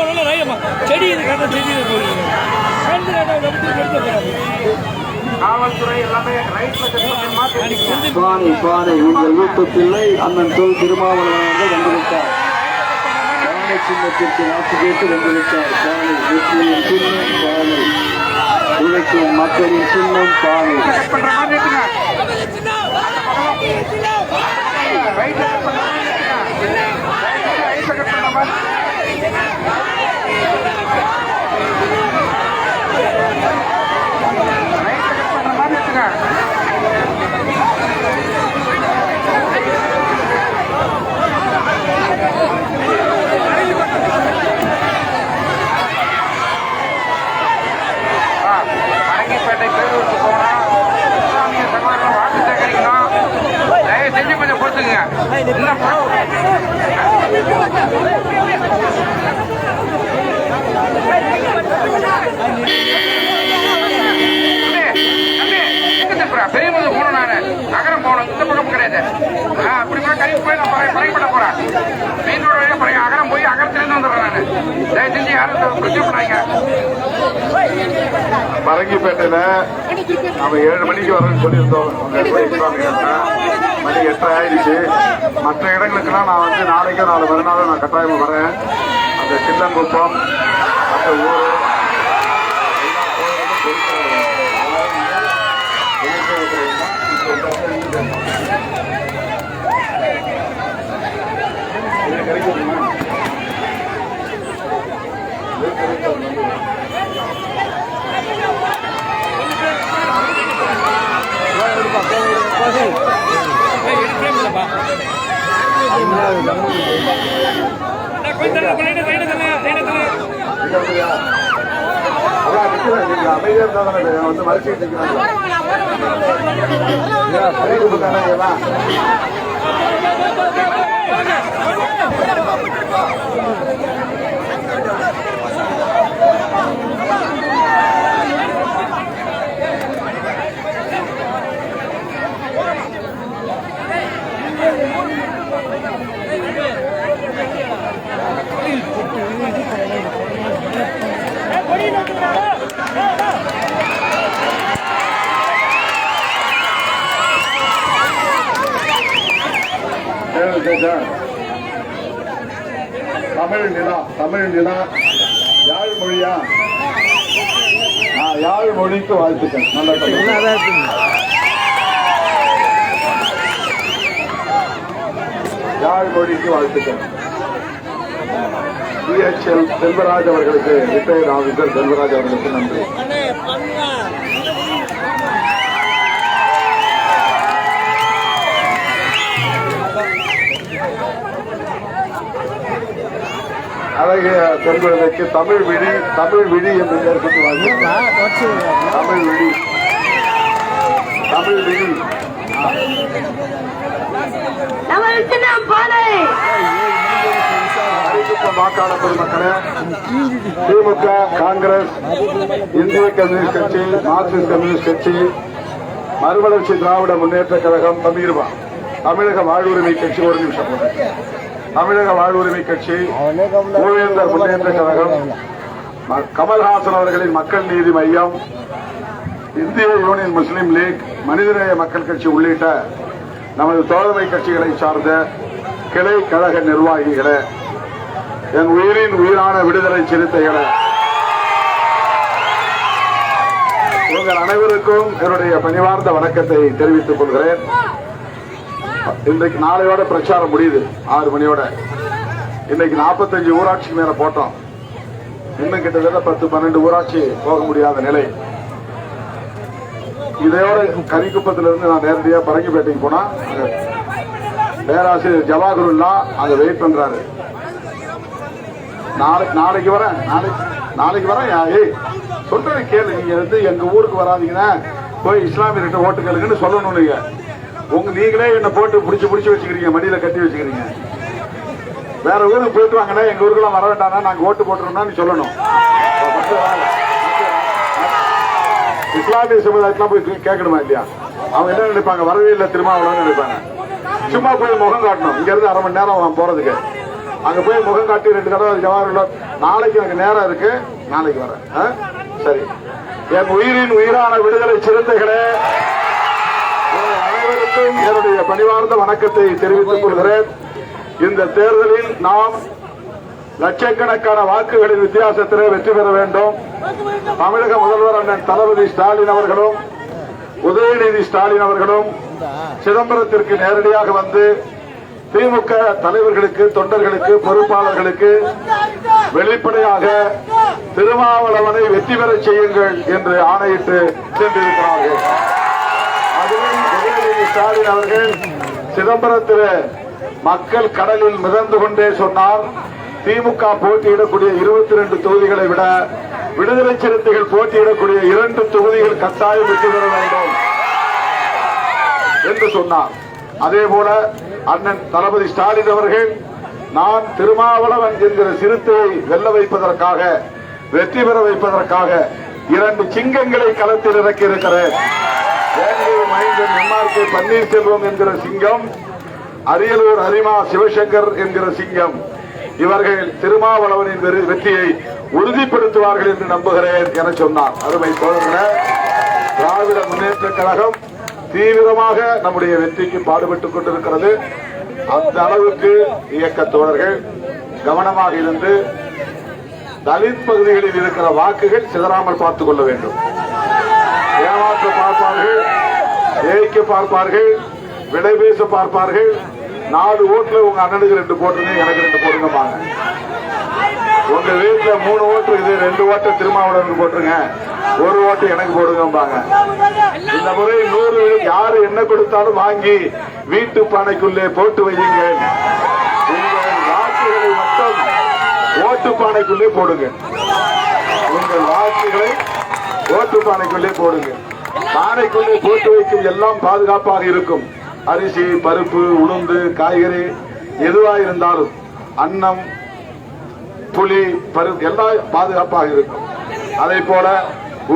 போகிறோம்ல ரையம்மா செடி இது கரெக்டாக செடி இது போகிறீங்க கண்டு கரெக்டாக எடுத்து எடுத்து போகிறாங்க காவல்துறை எல்லாமே ரைட்ல செட் பண்ணி சுவாமி சுவாமி உங்கள் வீட்டு பிள்ளை அண்ணன் சொல் திருமாவளவன் வந்துவிட்டார். சுவாமி சின்னத்திற்கு வாக்கு கேட்டு வந்துவிட்டார். சுவாமி வெற்றியின் சின்னம் சுவாமி உழைக்கும் மக்களின் சின்னம் மாதிரி Thank you. நம்ம ஏழு மணிக்கு வரேன்னு சொல்லியிருந்தோம். மணி எட்டரை ஆயிடுச்சு. மற்ற இடங்களுக்குலாம் நான் வந்து நாளைக்கோ நாலு மறுநாளும் நான் கட்டாயமாக வரேன். அந்த சில்லங்குப்பம் அந்த ஊர் எடுக்கிறேன்லப்பா வந்து மறைச்சிட்டு இருக்கிறாங்க அறிவிப்பு தானே இதெல்லாம் சரி, சரி, சரி. தமிழ் நிலா தமிழ் நிலா யாழ் மொழியா? யாழ் மொழிக்கு வாழ்த்துக்கள். நல்ல தமிழ். யாழ் மொழிக்கு வாழ்த்துக்கள். டிஎச்எல் செல்வராஜ் அவர்களுக்கு ரிட்டையர்ட் ஆஃபீஸர் செல்வராஜ் அவர்களுக்கு நன்றி. அழகிய பெண்களுக்கு தமிழ் விழி தமிழ் விழி என்று பெயர் வாழ்த்துக்கள். தமிழ் விழி. தமிழ் விழி. வாக்காளர் பெருமக்களே திமுக காங்கிரஸ் இந்திய கம்யூனிஸ்ட் கட்சி மார்க்சிஸ்ட் கம்யூனிஸ்ட் கட்சி மறுமலர்ச்சி திராவிட முன்னேற்ற கழகம் தமிழ்வா தமிழக வாழ்வுரிமை கட்சி ஒரு நிமிஷம். தமிழக வாழ்வுரிமை கட்சி மூவேந்தர் முன்னேற்ற கழகம் கமல்ஹாசன் அவர்களின் மக்கள் நீதி மையம் இந்திய யூனியன் முஸ்லீம் லீக் மனிதநேய மக்கள் கட்சி உள்ளிட்ட நமது தோழமை கட்சிகளை சார்ந்த கிளை கழக நிர்வாகிகளை என் உயிரின் உயிரான விடுதலை சிறுத்தைகளை உங்கள் அனைவருக்கும் என்னுடைய பணிவார்ந்த வணக்கத்தை தெரிவித்துக் கொள்கிறேன். இன்றைக்கு நாளையோட பிரச்சாரம் முடியுது ஆறு மணியோட. இன்னைக்கு 45 ஊராட்சிக்கு மேல போட்டோம். இன்னும் கிட்டத்தட்ட பத்து பன்னெண்டு ஊராட்சி போக முடியாத நிலை. இதையோட கரிக்குப்பத்திலிருந்து நான் நேரடியா பரங்கிப்பேட்டைக்கு போனா பேராசிரியர் ஜவாஹருல்லா அங்க வெயிட் பண்றாரு. நாளைக்கு நாளைக்கு வரேன் நாளைக்கு நாளைக்கு வரேன் யா- ஏய் சொல்றேன் கேளு நீங்க வந்து எங்க ஊருக்கு வராதீங்கன்னா போய் இஸ்லாமியர்கிட்ட ஓட்டு கேளுங்கன்னு சொல்லணும் நீங்க. உங்க நீங்களே என்ன போட்டு பிடிச்சி பிடிச்சி வச்சுக்கிறீங்க மடியில கட்டி வச்சுக்கிறீங்க. வேற ஊருக்கு போயிட்டு வாங்கன்னா எங்க ஊருக்குலாம் வர வேண்டாம்னா நாங்க ஓட்டு போட்டுறோம்னா நீ சொல்லணும். இஸ்லாமிய சமுதாயத்தெல்லாம் போய் கேட்கணுமா இல்லையா? அவங்க என்ன நினைப்பாங்க? வரவே இல்லை திருமாவளவன் நினைப்பாங்க. சும்மா போய் முகம் காட்டணும். இங்க இருந்து அரை மணி நேரம் போறதுக்கு. அங்க போய் முகம் காட்டி ரெண்டு தடவை ஜவஹர்லால் நாளைக்கு எனக்கு நேரம் இருக்கு. நாளைக்கு வரேன். ஆ? சரி. என் உயிரின் உயிரான விடுதலை சிறுத்தைகளே அனைவருக்கும் என்னுடைய பணிவார்ந்த வணக்கத்தை தெரிவித்துக் கொள்கிறேன். இந்த தேர்தலில் நாம் லட்சக்கணக்கான வாக்குகளின் வித்தியாசத்திலே வெற்றி பெற வேண்டும். தமிழக முதல்வர் அண்ணன் தளபதி ஸ்டாலின் அவர்களும் உதயநிதி ஸ்டாலின் அவர்களும் சிதம்பரத்திற்கு நேரடியாக வந்து திமுக தலைவர்களுக்கு தொண்டர்களுக்கு பொறுப்பாளர்களுக்கு வெளிப்படையாக திருமாவளவனை வெற்றி பெறச் செய்யுங்கள் என்று ஆணையிட்டு சென்றிருக்கிறார்கள். ஸ்டாலின் அவர்கள் சிதம்பரத்தில் மக்கள் கடலில் மிதந்து கொண்டே சொன்னார். திமுக போட்டியிடக்கூடிய இருபத்தி ரெண்டு தொகுதிகளை விட விடுதலை சிறுத்தைகள் போட்டியிடக்கூடிய இரண்டு தொகுதிகள் கட்டாயம் வெற்றி பெற வேண்டும் என்று சொன்னார். அதே போல அண்ணன் தளபதி ஸ்டாலின் அவர்கள் நான் திருமாவளவன் என்கிற சிறுத்தையை வெல்ல வைப்பதற்காக வெற்றி பெற வைப்பதற்காக இரண்டு சிங்கங்களை களத்தில் இறக்கி இருக்கிறேன். மைந்தன் எம்ஆர்கே பன்னீர்செல்வம் என்கிற சிங்கம் அரியலூர் அரிமா சிவசங்கர் என்கிற சிங்கம். இவர்கள் திருமாவளவனின் வெற்றியை உறுதிப்படுத்துவார்கள் என்று நம்புகிறேன் என சொன்னார். அருமை தோழர்களே திராவிட முன்னேற்ற கழகம் தீவிரமாக நம்முடைய வெற்றிக்கு பாடுபட்டுக் கொண்டிருக்கிறது. அந்த அளவுக்கு இயக்க தோழர்கள் கவனமாக இருந்து தலித் பகுதிகளில் இருக்கிற வாக்குகள் சிதறாமல் பார்த்துக் கொள்ள வேண்டும். ஏமாற்ற ஜெயிக்க பார்ப்பார்கள் விலை பேச பார்ப்பார்கள். நாலு ஓட்டுல உங்க அண்ணனுக்கு ரெண்டு போட்டுங்க எனக்கு ரெண்டு போடுங்கம்பாங்க உங்க வீட்டுல மூணு ஓட்டு இது ரெண்டு ஓட்டை திருமாவளவனுக்கு போட்டுருங்க. ஒரு ஓட்டு எனக்கு போடுங்கம்பாங்க. இந்த முறை நூறு யாரு என்ன கொடுத்தாலும் வாங்கி வீட்டு பானைக்குள்ளே போட்டு வையுங்கள். உங்கள் வாக்குகளை மட்டும் ஓட்டு பானைக்குள்ளே போடுங்க உங்கள் வாக்குகளை ஓட்டு பானைக்குள்ளே போடுங்க பானைக்குள்ளே போட்டு வைக்கும் எல்லாம் பாதுகாப்பாக இருக்கும். அரிசி பருப்பு உளுந்து காய்கறி எதுவா இருந்தாலும் அன்னம் புலி பருப்பு எல்லாம் பாதுகாப்பாக இருக்கும். அதே போல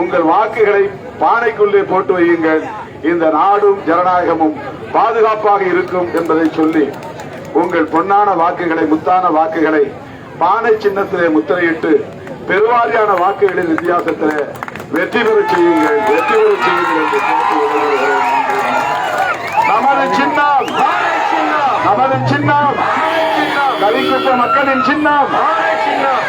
உங்கள் வாக்குகளை பானைக்குள்ளே போட்டு வையுங்கள். இந்த நாடும் ஜனநாயகமும் பாதுகாப்பாக இருக்கும் என்பதை சொல்லி உங்கள் பொன்னான வாக்குகளை முத்தான வாக்குகளை பானை சின்னத்திலே முத்திரையிட்டு பெருவாரியான வாக்குகளின் வித்தியாசத்திலே வெற்றி பெறச் செய்யுங்கள் வெற்றி பெறச் செய்யுங்கள் என்று நமது சின்னம் நமது சின்னம் கலிக்குப்ப மக்களின் சின்னம் சின்னம்.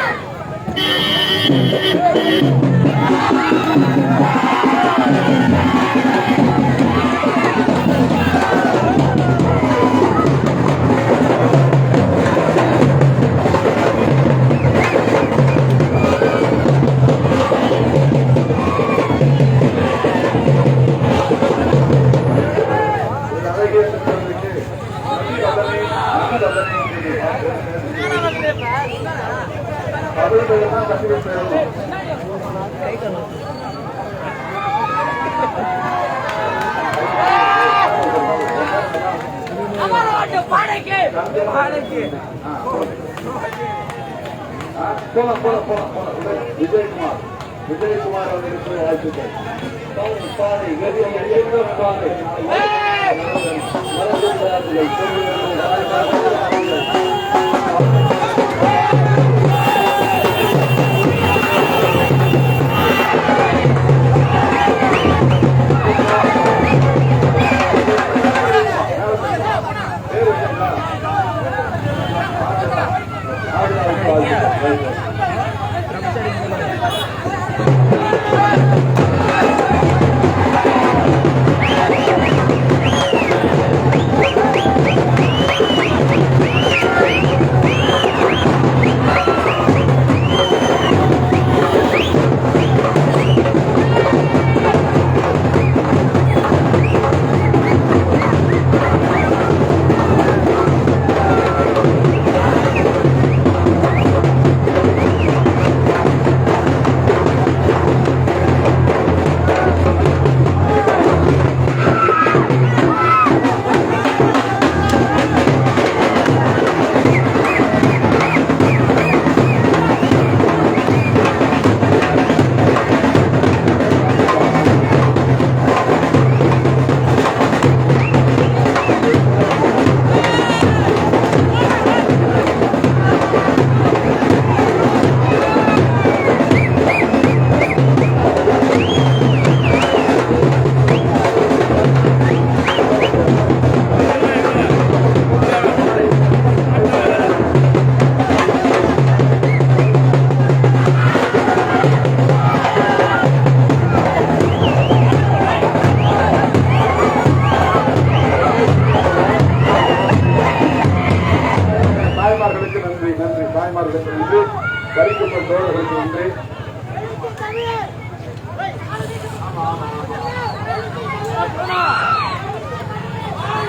போலாம் போலாம் போலாம் போலாம் விஜயகுமார் விஜயகுமார் அவர்களுக்கு வாழ்த்துக்கள் பாதை, பாதை, வெறி, எல்லாம் பாதை. மரத்தில்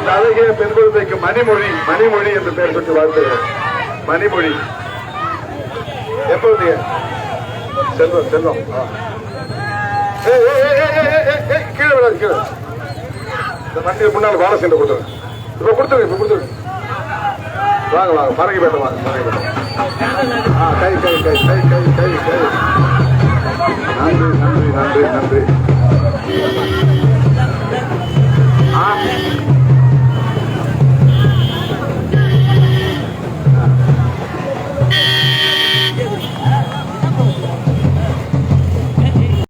இந்த அழகிய பெண்குழந்தைக்கு மணிமொழி மணிமொழி என்று பெயர் பெற்று வாழ்த்துகிறேன். மணிமொழி. எப்போது செல்வம் செல்வம். கீழே விடாது கீழே. இந்த வண்டியில் முன்னால் வாழை சென்று கொடுத்துருங்க இப்ப கொடுத்துருங்க இப்ப கொடுத்துருங்க வாங்க வாங்க மறங்கி பேட்ட வாங்க மறங்கி பேட்ட. கை கை கை கை கை கை கை. நன்றி நன்றி நன்றி நன்றி.